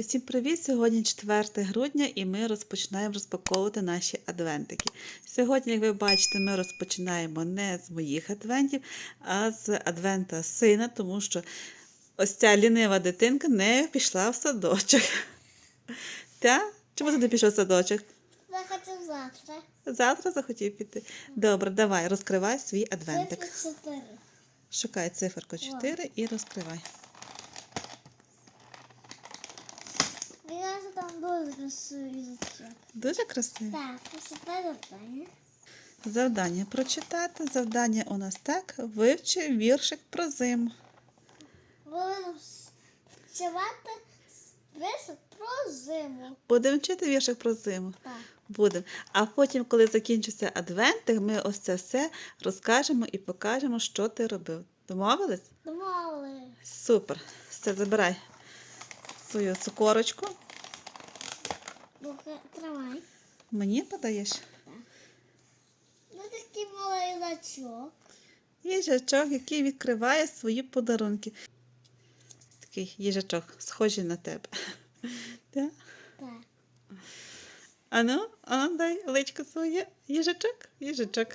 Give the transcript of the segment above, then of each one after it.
Усім привіт! Сьогодні 4 грудня і ми розпочинаємо розпаковувати наші адвентики. Сьогодні, як ви бачите, ми розпочинаємо не з моїх адвентів, а з адвента сина, тому що ось ця лінива дитинка не пішла в садочок. Та? Чому ти не пішов в садочок? Хочу завтра. Завтра захотів піти. Добре, давай, розкривай свій адвентик. Цифри 4. Шукай циферку 4 і розкривай. Я там дуже красивий язичок. Дуже красиво. Так, посипай запитання. Завдання прочитати. Завдання у нас так. Вивчи віршик про зиму. Будемо співати віршик про зиму. Будемо вчити віршик про зиму. Так. Будемо. А потім, коли закінчиться адвентик, ми ось це все розкажемо і покажемо, що ти робив. Домовились? Домовили. Супер. Все, забирай свою цукорочку. Тримай. Мені подаєш. Ну такий малий лачок. Їжачок, який відкриває свої подарунки. Такий їжачок, схожий на тебе. Так? Так. Ану, а дай личко своє. Їжачок, їжачок.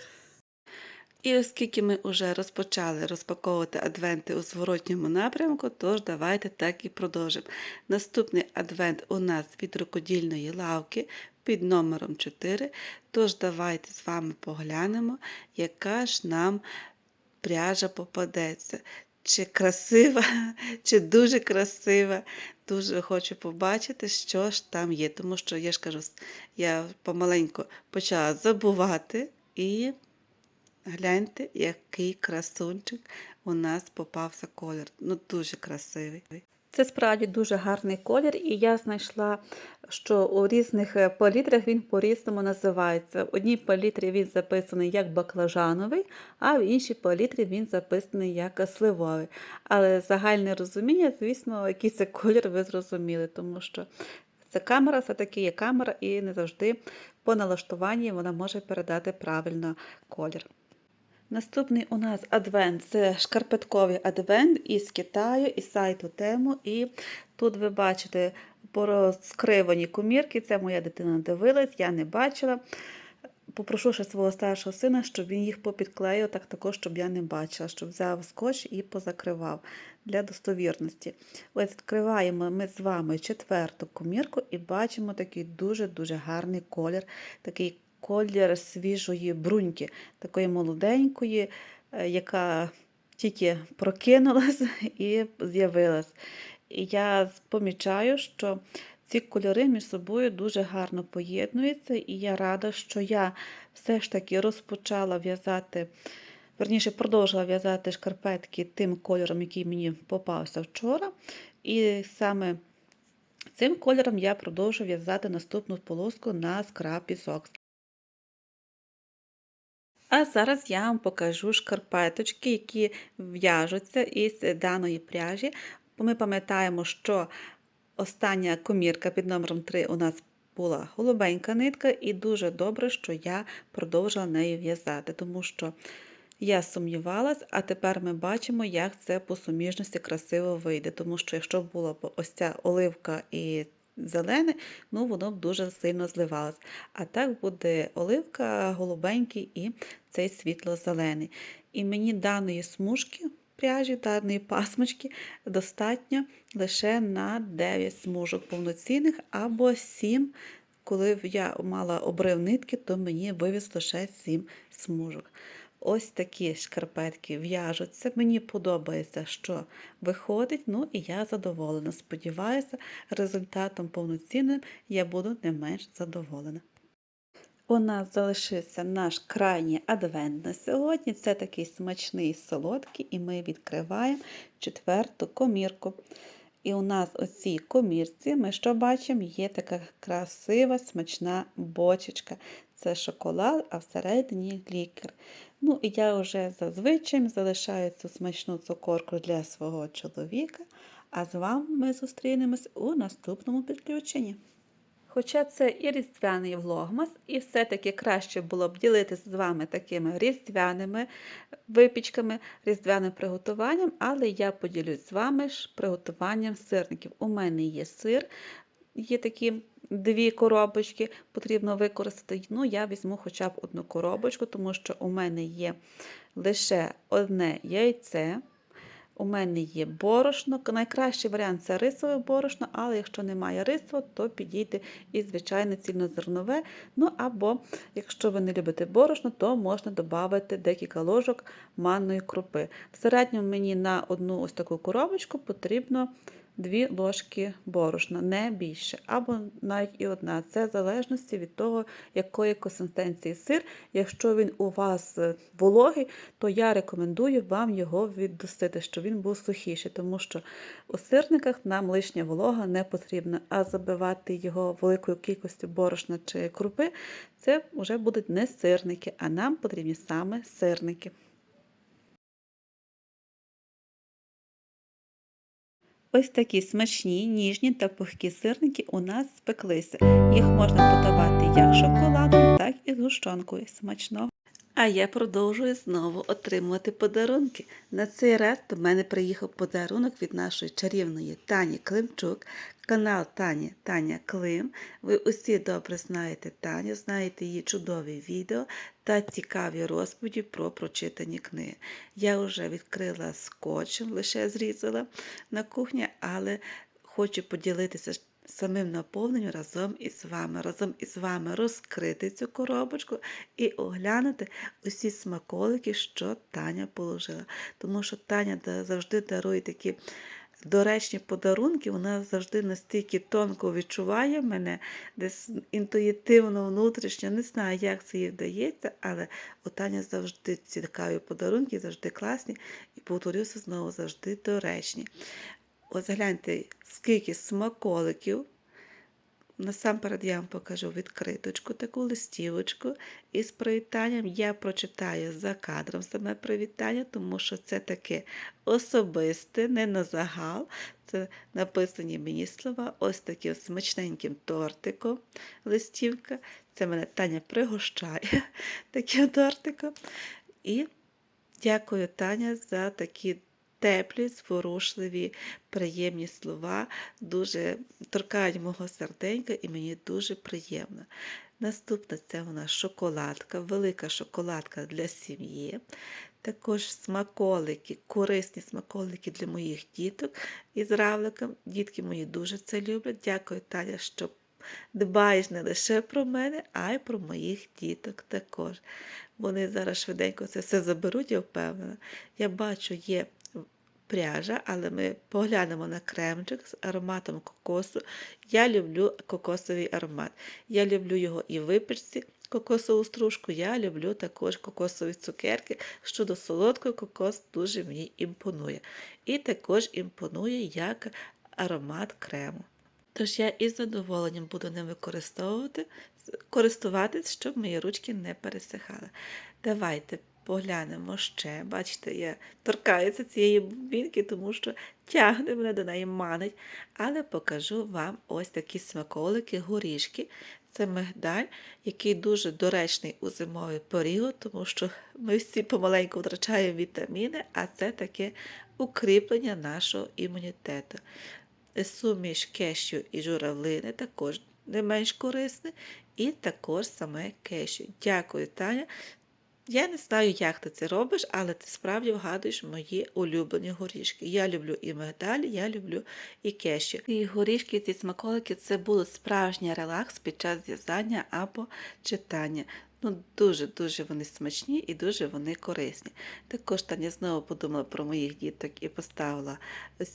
І оскільки ми вже розпочали розпаковувати адвенти у зворотньому напрямку, тож давайте так і продовжимо. Наступний адвент у нас від рукодільної лавки під номером 4. Тож давайте з вами поглянемо, яка ж нам пряжа попадеться. Чи красива, чи дуже красива. Дуже хочу побачити, що ж там є. Тому що я ж кажу, я помаленьку почала забувати і гляньте, який красунчик у нас попався колір. Ну, дуже красивий. Це справді дуже гарний колір, і я знайшла, що у різних е, палітрах він по-різному називається. В одній палітрі він записаний як баклажановий, а в іншій палітрі він записаний як сливовий. Але загальне розуміння, звісно, який це колір, ви зрозуміли, тому що це камера, все-таки є камера, і не завжди по налаштуванні вона може передати правильно колір. Наступний у нас адвент це шкарпетковий адвент із Китаю, із сайту Тему. І тут ви бачите порозкривані комірки. Це моя дитина дивилась, я не бачила. Попрошу ще свого старшого сина, щоб він їх попідклеїв, так також, щоб я не бачила, щоб взяв скотч і позакривав для достовірності. Ось відкриваємо ми з вами четверту комірку і бачимо такий дуже-дуже гарний колір, такий колір свіжої бруньки, такої молоденької, е, яка тільки прокинулась і з'явилась. Я помічаю, що ці кольори між собою дуже гарно поєднуються, і я рада, що я все ж таки розпочала в'язати, верніше продовжила в'язати шкарпетки тим кольором, який мені попався вчора. І саме цим кольором я продовжу в'язати наступну полоску на скраб пісок. А зараз я вам покажу шкарпеточки, які в'яжуться із даної пряжі. Ми пам'ятаємо, що остання комірка під номером 3 у нас була голубенька нитка, і дуже добре, що я продовжила нею в'язати, тому що я сумнівалась, а тепер ми бачимо, як це по суміжності красиво вийде. Тому що якщо була б ось ця оливка і зелене, ну воно б дуже сильно зливалось. А так буде оливка, голубенький і цей світло-зелений. І мені даної смужки пряжі, даної пасмочки достатньо лише на 9 смужок повноцінних або 7. Коли я мала обрив нитки, то мені вивіз лише 7 смужок. Ось такі шкарпетки в'яжуться. Мені подобається, що виходить, ну і я задоволена. Сподіваюся, результатом повноцінним я буду не менш задоволена. У нас залишився наш крайній адвент на сьогодні. Це такий смачний солодкий, і ми відкриваємо четверту комірку. І у нас у цій комірці ми що бачимо? Є така красива смачна бочечка. Це шоколад, а всередині лікер. Ну, і я вже зазвичай залишаю цю смачну цукорку для свого чоловіка. А з вами ми зустрінемось у наступному підключенні. Хоча це і різдвяний влогмас, і все-таки краще було б ділитися з вами такими різдвяними випічками, різдвяним приготуванням, але я поділюсь з вами ж приготуванням сирників. У мене є сир, є такі дві коробочки, потрібно використати. Ну, я візьму хоча б одну коробочку, тому що у мене є лише одне яйце. У мене є борошно. Найкращий варіант це рисове борошно, але якщо немає рисового, то підійде і звичайне цільнозернове. Ну або, якщо ви не любите борошно, то можна додати декілька ложок манної крупи. В середньому мені на одну ось таку коробочку потрібно 2 ложки борошна, не більше, або навіть і одна. Це в залежності від того, якої консистенції сир. Якщо він у вас е, вологий, то я рекомендую вам його віддусити, щоб він був сухіший, тому що у сирниках нам лишня волога не потрібна, а забивати його великою кількістю борошна чи крупи, це вже будуть не сирники, а нам потрібні саме сирники. Ось такі смачні, ніжні та пухкі сирники у нас спеклися. Їх можна подавати як шоколадом, так і згущенкою. Смачного. А я продовжую знову отримувати подарунки. На цей раз до мене приїхав подарунок від нашої чарівної Тані Климчук, канал Тані Таня Клим. Ви усі добре знаєте Таню, знаєте її чудові відео та цікаві розповіді про прочитані книги. Я вже відкрила скотчем, лише зрізала на кухні, але хочу поділитися самим наповненням разом із вами, разом із вами розкрити цю коробочку і оглянути усі смаколики, що Таня положила. Тому що Таня завжди дарує такі доречні подарунки, вона завжди настільки тонко відчуває мене, десь інтуїтивно, внутрішньо, не знаю, як це їй вдається, але у Таня завжди цікаві подарунки, завжди класні, і повторюся знову завжди доречні. Ось гляньте, скільки смаколиків. Насамперед я вам покажу відкриточку, таку листівочку із привітанням. Я прочитаю за кадром саме привітання, тому що це таке особисте, не на загал. Це написані мені слова, ось таким смачненьким тортиком листівка. Це мене Таня пригощає таким тортиком. І дякую, Таня, за такі теплі, зворушливі, приємні слова, дуже торкають мого серденька і мені дуже приємно. Наступна це у нас шоколадка, велика шоколадка для сім'ї. Також смаколики, корисні смаколики для моїх діток із равликом. Дітки мої дуже це люблять. Дякую, Таня, що дбаєш не лише про мене, а й про моїх діток також. Вони зараз швиденько це все заберуть, я впевнена. Я бачу, є пряжа, але ми поглянемо на кремчик з ароматом кокосу. Я люблю кокосовий аромат. Я люблю його і в випічці, кокосову стружку, я люблю також кокосові цукерки. Щодо солодкої кокос дуже мені імпонує. І також імпонує як аромат крему. Тож я із задоволенням буду ним використовувати, користуватись, щоб мої ручки не пересихали. Давайте поглянемо ще. Бачите, я торкаюся цієї бубінки, тому що тягне мене до неї манить. Але покажу вам ось такі смаколики, горішки. Це мигдаль, який дуже доречний у зимовий період, тому що ми всі помаленьку втрачаємо вітаміни, а це таке укріплення нашого імунітету. Суміш кешю і журавлини також не менш корисне, і також саме кешю. Дякую, Таня. Я не знаю, як ти це робиш, але ти справді вгадуєш мої улюблені горішки. Я люблю і мигдалі, я люблю і кешю. І горішки, ці смаколики це було справжній релакс під час в'язання або читання. Ну, дуже-дуже вони смачні і дуже вони корисні. Також Таня знову подумала про моїх діток і поставила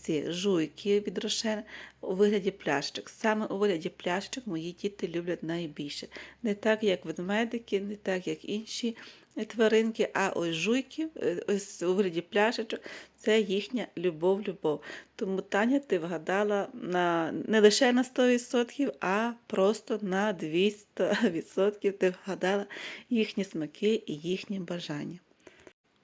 ці жуйки від рошен у вигляді пляшечок. Саме у вигляді пляшечок мої діти люблять найбільше. Не так, як ведмедики, не так, як інші тваринки, а ось жуйки, е, ось у вигляді пляшечок, це їхня любов-любов. Тому Таня, ти вгадала на, не лише на 100%, а просто на 200% ти вгадала їхні смаки і їхні бажання.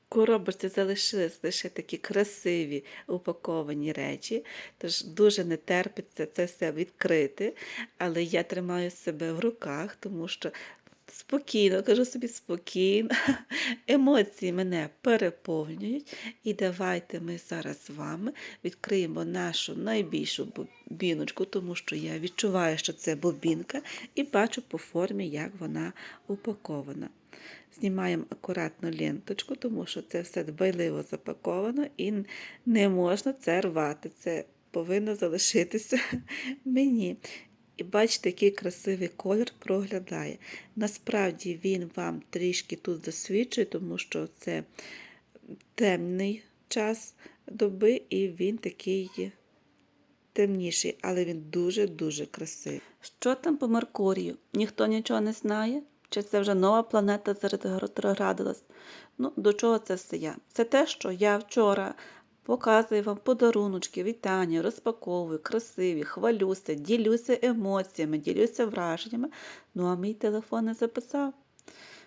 коробочці залишились лише такі красиві упаковані речі, тож дуже не терпиться це все відкрити, але я тримаю себе в руках, тому що спокійно, кажу собі спокійно, емоції мене переповнюють. І давайте ми зараз з вами відкриємо нашу найбільшу бобіночку, тому що я відчуваю, що це бобінка, і бачу по формі, як вона упакована. Знімаємо акуратно ленточку, тому що це все дбайливо запаковано і не можна це рвати. Це повинно залишитися мені. І бачите, який красивий колір проглядає. Насправді він вам трішки тут засвідчує, тому що це темний час доби, і він такий темніший, але він дуже-дуже красивий. Що там по Меркурію? Ніхто нічого не знає? Чи це вже нова планета ретроградилась? Ну, до чого це все я? Це те, що я вчора показую вам подаруночки, вітання, розпаковую, красиві, хвалюся, ділюся емоціями, ділюся враженнями. Ну, а мій телефон не записав.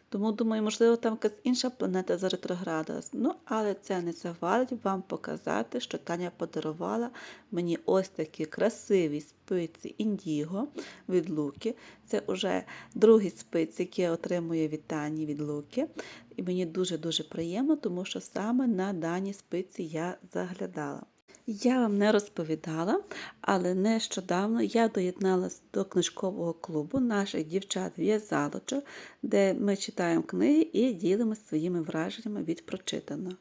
Тому, думаю, можливо, там якась інша планета заретроградилась. Ну, але це не завадить вам показати, що Таня подарувала мені ось такі красиві спиці індіго від Луки. Це вже другі спиці, які я отримую від Тані від Луки. І мені дуже-дуже приємно, тому що саме на дані спиці я заглядала. Я вам не розповідала, але нещодавно я доєдналася до книжкового клубу наших дівчат-в'язалочок, де ми читаємо книги і ділимося своїми враженнями від прочитаного.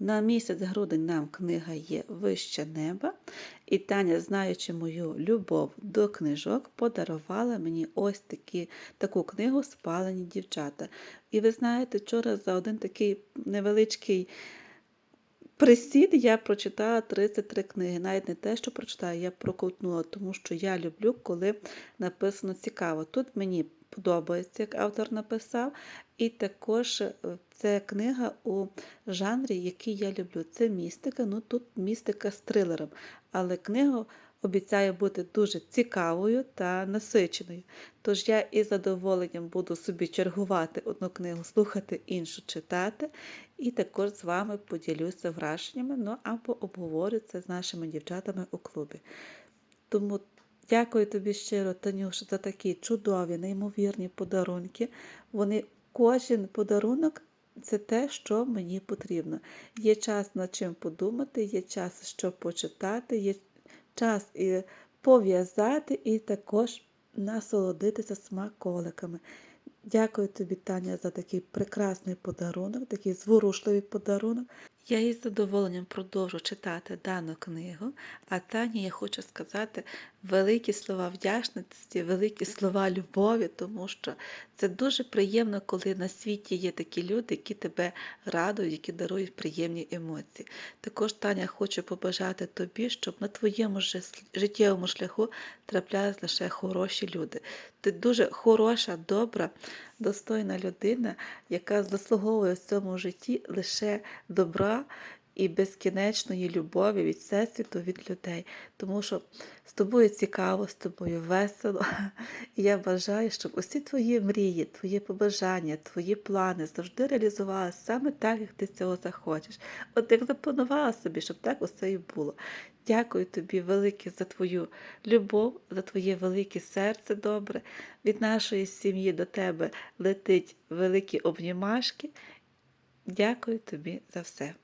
На місяць грудень нам книга є Вище неба, і Таня, знаючи мою любов до книжок, подарувала мені ось такі, таку книгу Спалені дівчата. І ви знаєте, вчора за один такий невеличкий. Присід я прочитала 33 книги. Навіть не те, що прочитала, я проковтнула, тому що я люблю, коли написано цікаво. Тут мені подобається, як автор написав, і також е, це книга у жанрі, який я люблю. Це містика, ну тут містика з трилером, але книга обіцяє бути дуже цікавою та насиченою. Тож я із задоволенням буду собі чергувати одну книгу, слухати іншу читати, і також з вами поділюся враженнями, ну або обговорю це з нашими дівчатами у клубі. Тому дякую тобі щиро, Танюша, за такі чудові, неймовірні подарунки. Вони кожен подарунок. Це те, що мені потрібно. Є час над чим подумати, є час, що почитати, є час і пов'язати, і також насолодитися смаколиками. Дякую тобі, Таня, за такий прекрасний подарунок, такий зворушливий подарунок. Я із задоволенням продовжу читати дану книгу, а Тані я хочу сказати великі слова вдячності, великі слова любові, тому що це дуже приємно, коли на світі є такі люди, які тебе радують, які дарують приємні емоції. Також, Таня, хочу побажати тобі, щоб на твоєму життєвому шляху траплялись лише хороші люди. Ти дуже хороша, добра, достойна людина, яка заслуговує в цьому житті лише і безкінечної любові від всесвіту, від людей. Тому що з тобою цікаво, з тобою весело. І я бажаю, щоб усі твої мрії, твої побажання, твої плани завжди реалізувалися саме так, як ти цього захочеш. От як запланувала собі, щоб так усе і було. Дякую тобі велике за твою любов, за твоє велике серце добре. Від нашої сім'ї до тебе летить великі обнімашки. Дякую тобі за все.